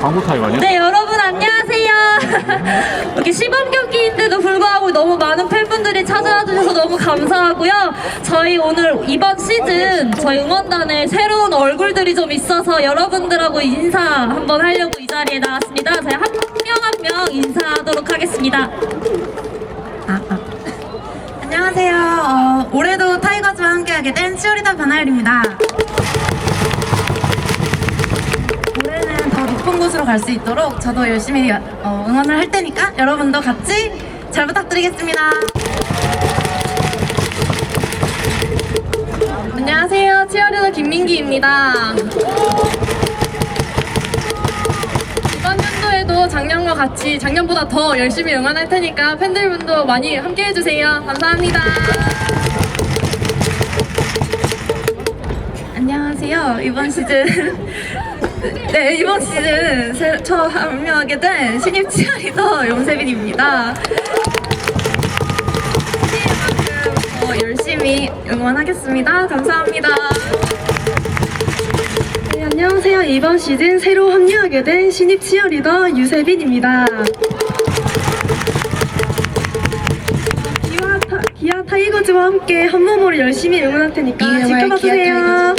광고 타임 아니야? 네 여러분 안녕하세요 이렇게 시범 경기인데도 불구하고 너무 많은 팬분들이 찾아와 주셔서 너무 감사하고요 저희 오늘 이번 시즌 저희 응원단에 새로운 얼굴들이 좀 있어서 여러분들하고 인사 한번 하려고 이 자리에 나왔습니다 저희 한명한명 인사하도록 하겠습니다 아, 아. 안녕하세요. 어, 올해도 타이거즈와 함께하게 된 치어리더 변하일입니다. 올해는 곳으로 갈 수 있도록 저도 열심히 어, 응원을 할 테니까 여러분도 같이 잘 부탁드리겠습니다. 안녕하세요. 치어리더 김민기입니다. 이번 연도에도 작년과 같이 작년보다 더 열심히 응원할 테니까 팬들분도 많이 함께 해주세요. 감사합니다. 안녕하세요. 이번 시즌 네 이번 시즌 새- 처음 합류하게 된 신입 치어리더 용세빈입니다. 신입만큼 더 열심히 응원하겠습니다. 감사합니다. 네, 안녕하세요. 이번 시즌 새로 합류하게 된 신입 치어리더 유세빈입니다. 기아, 타, 기아 타이거즈와 함께 한 몸으로 열심히 응원할 테니까 이름을 지켜봐 기아 주세요.